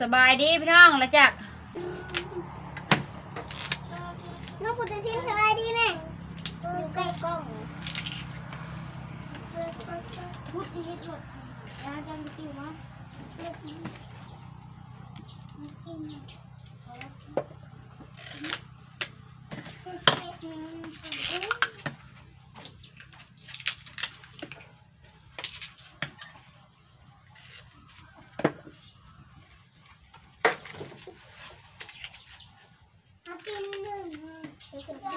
สบายดีพี่น้องแล้วจักน้องพุทธชินสบายดีไหมอยู่ใกล้กล้องพุทธชินหลดอาจารย์ติวมั้งเอากินหนึ่งไปกินกินกันเด้อ แม่มาเอาไม้ไปลิ้นแม่น้องไม้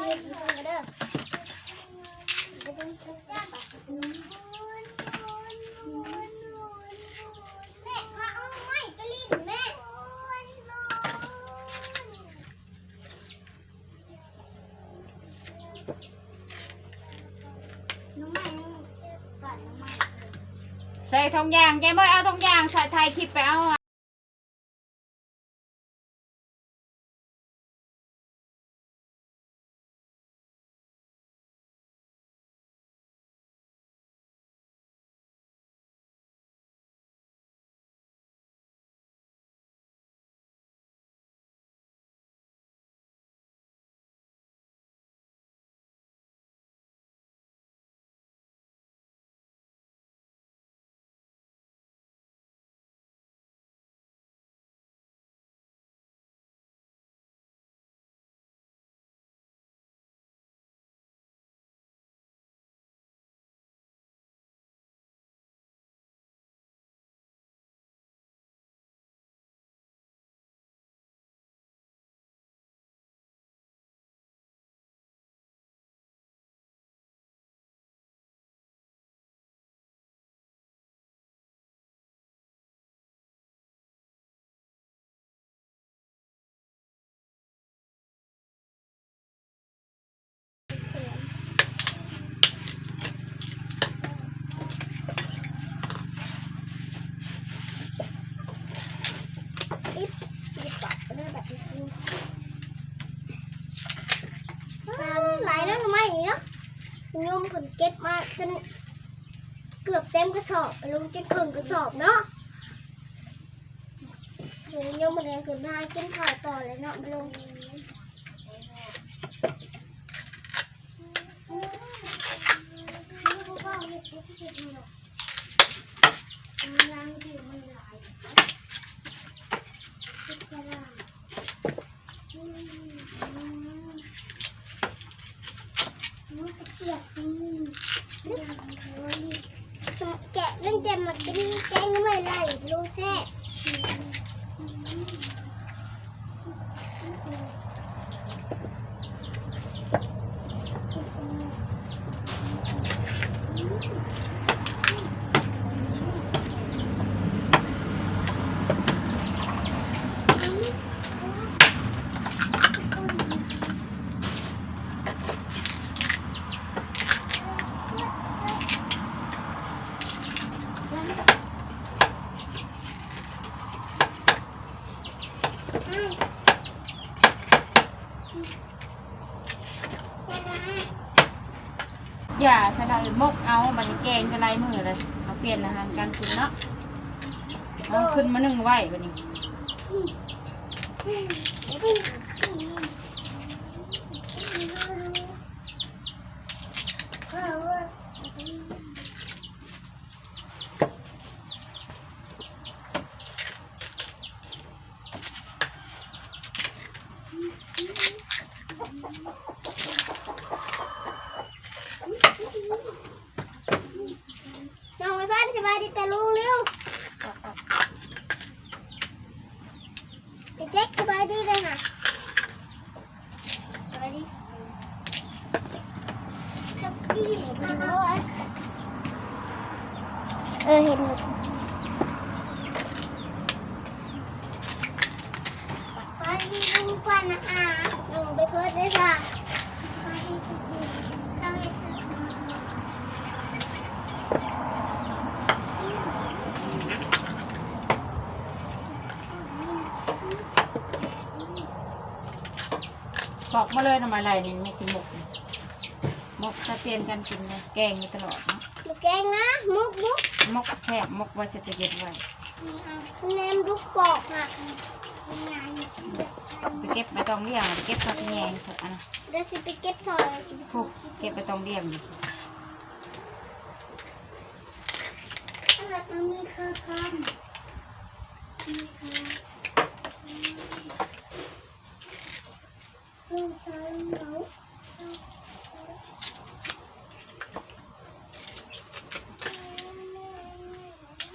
ก่อนน้องไม้ใส่ทองยางแกไม่เอาทองยางใส่ไทยคลิปไปเอา อิบอิ๊บก่อนเริ่มแบบนี้หลายเรื่องไม่เนาะโยมผลเก็บมาจนเกือบเต็มกระสอบลุงจนครึ่งกระสอบเนาะโอ้ยโยมมาเรียนขึ้นมากินข้าวต่อเลยเนาะลุงล้างถือมือ แกะเรื่องจะมากินแกงไม่ไรลูกแซ่ อย่าใส่ลยมกเอาบันแกงจะลายมือเลยเอาเปลี่ยนอาหารการกินเนาะเอาขึ้นมานึ่งไว้บันนี้องไอ้บ้าน สบายดีแต่ลุงเร็วไอ้แจ็คสบายดีเลยค่ะสบายดีสบายดีเลยเออเห็นไปดีลุงควันนะอะลุงไปเพิ่มด้วยค่ะไปดีลุงเอาไปเถอะ บอกมาเลยทำไมไรนี่ไม่สิหมกนี่มกจะเปลี่ยนกันกินนะแกงนี่ตลอดเนาะลูกแกงนะมุกมุกมกแซ่บมกไว้เสร็จจะเย็นไว้มแนมลูกปอกอะไปเก็บใบตองเลี้ยงไปเก็บผักแยงอันนั้นเดี๋ยวสิไปเก็บซอยสิไปพวกเก็บใบตองเลี้ยงดิมันมีเครือคำมีเครือลูกชายเหนา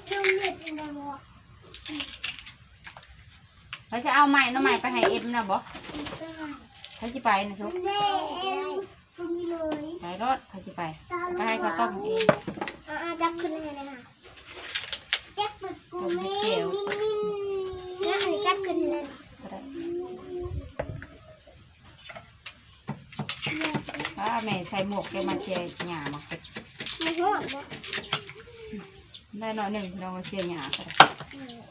ช่วงเด็กยังไงวะ เขาจะเอาใหม่น้องใหม่ไปให้เอ็มนะบ่เขาจะไปนะชุบแม่เอ็มตรงนี้เลยไปรถเขาจะไปไปให้เขาต้มเองอ่าจับขึ้นเลยนะคะจับมันกูไม่นี่นี่จับขึ้นเลยก็ได้ถ้าแม่ใส่หมวกแกมาเจียหญ้ามาเก็บไม่หอดบ่ได้หน่อยหนึ่งเรามาเจียหญ้าก็ได้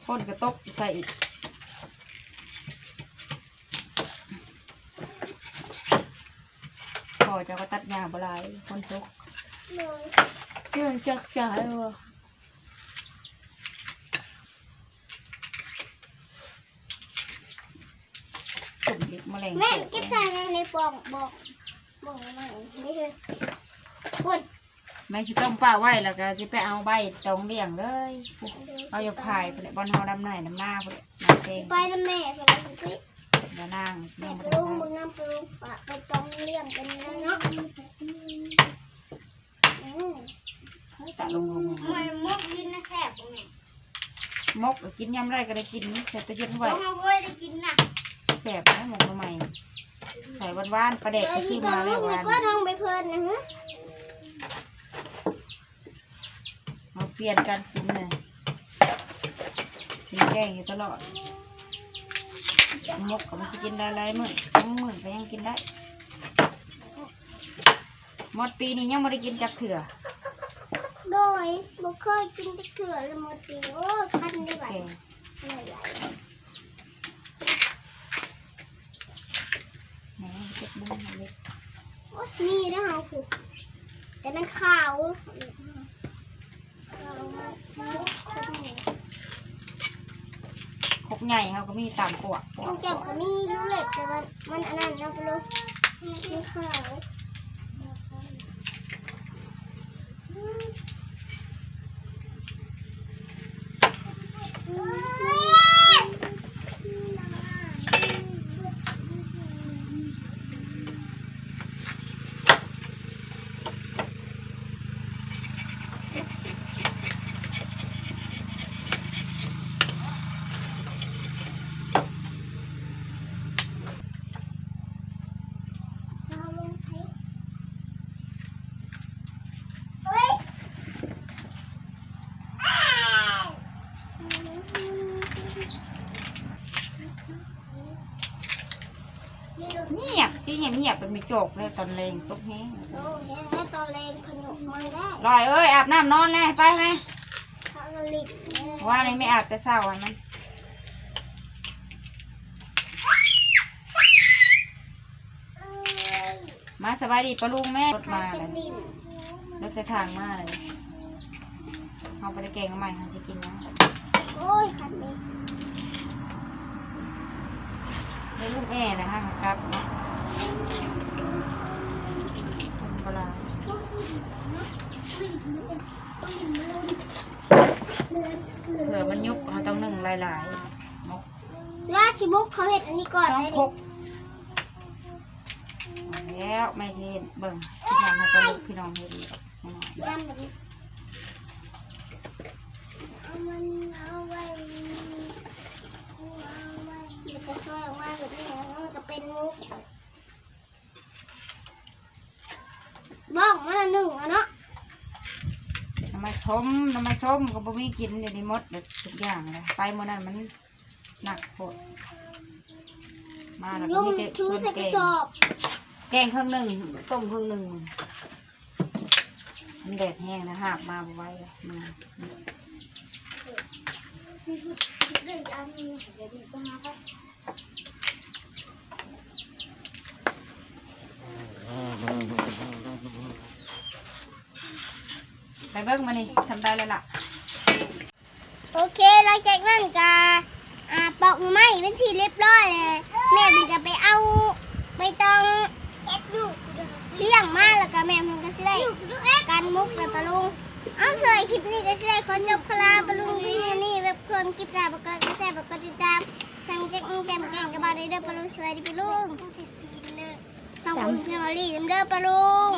พ่นกระตกใส่อีก พอจะก็ตัดหญ้าบหลายคนตกเลยเรื่องจักจ่ายว่ะตุ่มเด็กแมลงแม่โสเก็บใส่ในในปองบอกบอกมานี่คือปุ่นแม่ชิต้มป้าไว้แล้วก็จะไปเอาใบตองเลี้ยงเลยเอาอย่าพายไปเลยบอลเฮาดำไหนน้ำหน้าไปเลยน้ำเต็งไปแล้วแม่ไปแล้ว ไปเดี๋ยวนางแม่แม่ไปมาลุงทำมึงให้น้ำปลุงปะไปต้องเลี้ยงกันนะเนาะอืมตะลงลงทำไมมกกินนะแซ่บตรงนี้มกก็กินยำไรก็ได้กินแต่ตะเย็นไว้ต้องเอาไว้ได้กินน่ะแสบนะหมกทำไมใส่หวานๆประเด็กเอก็อซื้ที่อตอมานแล้ลูวกหนี่วานก็น้องไปเพลินนะฮะมาเปลี่ยนกันกินเลยกินแกงอยู่ตลอด มกก็มันจะกินได้หลายมื้อสองมื้อก็ยังกินได้หมดปีนี้ยังไม่ได้กินจักเถื่อโดยบ่เคยกินตะเกียบเลยหมดปีโอ้คันได้ไหวแกงเหนื่อยไหลแหมเก็บบุ้งเล็กโอ้ยนี่นะเฮาคือแต่มันขาวเอามาเอาคนนี้ คก ใหญ่เขาก็มีตามปวกปวต้องกเก็บก็มีลูกเหล็กแต่มันมันอันนั้นนะปลุกนี่ขาวเอาลงไปเฮ้ยอ้าว นี่ดู เงียบสิเงียบเงียบเป็นมีโจกเลยตอนเลงตกแห้งโอ้เห็นไหมตอนแรงขนมมาได้ลอยเอ้ยอาบน้ำนอนเลยไปไหมข้าวลิดเนี่ยว่านี่ไม่อาบแต่เช้าวันนั้นเอ้ยมาสบายดีปะลุงแม่รถมาข้าวเลเป็นยดินรถใส่ทางมาเลยเอาไปได้แกงเอาใหม่เขาจะกินนะโอ้ยคันนี้ในลูกแอ่นะฮะครับเนาะเวลา ต้องกินนะกินมันกินมัน เลยเผื่อมันยุบเราต้องนึ่งหลายๆมกราชิมุกเขาเห็ดอันนี้ก่อนต้องเลยพดิกแล้วไม่เห็นเบิ่งที่ยังให้ปลาลูกพี่น้องเห็นอีกหน่อยย่ำแบบนี้เอามันเอาไว้เอาไว้เดี๋ยวจะช่วยออกมาแบบนี้แล้วมันก็เป็นมุกบ้องมันละหนึ่งอะเนาะ น้ำมันชมน้ำมันชมก็บ่มีกินเดี๋ยวนี้หมดเดี๋ยวทุกอย่างเลยไปเมื่อนั้นมันหนักโคตรมาแล้วก็ลุงมีแต่ชูส่วนใส่กแกระงสอบแกงครึ่งหนึ่งต้มครึ่งหนึ่งมันแดดแห้งนะหาบมาบ่ไหว้เลยมาเรื่องอันนี้เดี๋ยวดีกว่าครับ ไปเบิ่งมานี่ทำได้แล้วล่ะ โอเคหลังจากนั้นก็อ่าปอกไม้เป็นที่เรียบร้อยเลยแม่มันจะไปเอาใบตองเลี้ยงมาแล้วก็แม่มันก็สิได้การมุกเลยปะลุงเอาสวยคลิปนี้ก็สิได้ขอจบคลาปะลุงที่นี่เว็บคนคลิปหน้าปกติก็แซ่บปกติดตามสั่งแจ็คแจมแกงกับบาร์เดอร์ปะลุงสวัสดีปะลุงช่องคุณเฟมิลี่เด้อปะลุง